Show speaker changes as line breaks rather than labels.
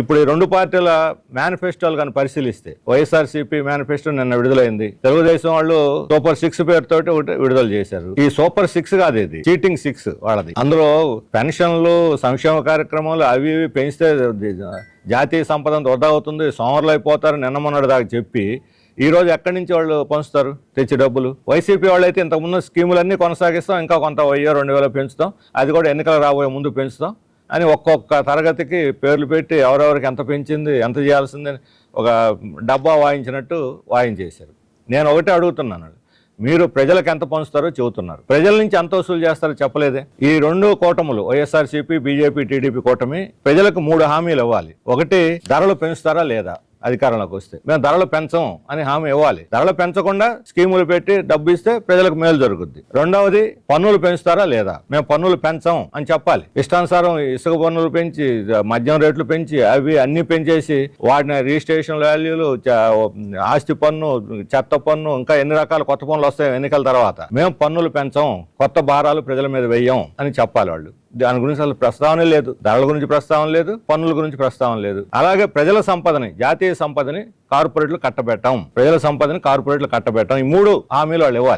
ఇప్పుడు ఈ రెండు పార్టీల మేనిఫెస్టోలు కానీ పరిశీలిస్తే వైఎస్ఆర్సీపీ మేనిఫెస్టో నిన్న విడుదలైంది. తెలుగుదేశం వాళ్ళు సూపర్ సిక్స్ పేరుతో విడుదల చేశారు. ఈ సూపర్ సిక్స్ కాదు ఇది చీటింగ్ సిక్స్ వాళ్ళది. అందులో పెన్షన్లు సంక్షేమ కార్యక్రమాలు అవి ఇవి పెంచితే జాతీయ సంపద వృధా అవుతుంది సోమరులు అయిపోతారు నిన్న మొన్నటి దాకా చెప్పి ఈ రోజు ఎక్కడి నుంచి వాళ్ళు పంచుతారు తెచ్చి డబ్బులు? వైసీపీ వాళ్ళు అయితే ఇంతకుముందు స్కీములన్నీ కొనసాగిస్తాం ఇంకా కొంత వెయ్యో రెండు వేలు పెంచుతాం. అది కూడా ఎన్నికలు రాబోయే ముందు పెంచుతాం. అని ఒక్కొక్క తరగతికి పేర్లు పెట్టి ఎవరెవరికి ఎంత పెంచింది ఎంత చేయాల్సిందని ఒక డబ్బా వాయించినట్టు వాయించేశారు. నేను ఒకటే అడుగుతున్నాను. మీరు ప్రజలకు ఎంత పంచుతారో చెబుతున్నారు. ప్రజల నుంచి ఎంత వసూలు చేస్తారో చెప్పలేదే. ఈ రెండు కూటములు వైఎస్ఆర్సీపీ బీజేపీ టీడీపీ కూటమి ప్రజలకు మూడు హామీలు ఇవ్వాలి. ఒకటి ధరలు పెంచుతారా లేదా? అధికారంలోకి వస్తే మేము ధరలు పెంచం అని హామీ ఇవ్వాలి. ధరలు పెంచకుండా స్కీములు పెట్టి డబ్బు ఇస్తే ప్రజలకు మేలు జరుగుద్ది. రెండవది పన్నులు పెంచుతారా లేదా? మేము పన్నులు పెంచం అని చెప్పాలి. ఇష్టానుసారం ఇసుక పన్నులు పెంచి మద్యం రేట్లు పెంచి అవి అన్ని పెంచేసి వాటిని రిజిస్ట్రేషన్ వాల్యూలు ఆస్తి పన్ను చెత్త పన్ను ఇంకా ఎన్ని రకాల కొత్త పన్నులు వస్తాయి ఎన్నికల తర్వాత మేము పన్నులు పెంచం కొత్త భారాలు ప్రజల మీద వెయ్యం అని చెప్పాలి వాళ్ళు. దాని గురించి అసలు ప్రస్తావన లేదు. ధరల గురించి ప్రస్తావన లేదు పన్నుల గురించి ప్రస్తావన లేదు. అలాగే ప్రజల సంపదని జాతీయ సంపదని కార్పొరేట్లు కట్టబెట్టాం. ప్రజల సంపదని కార్పొరేట్లు కట్టబెట్టాం. ఈ మూడు హామీలు వాళ్ళు ఇవ్వాలి.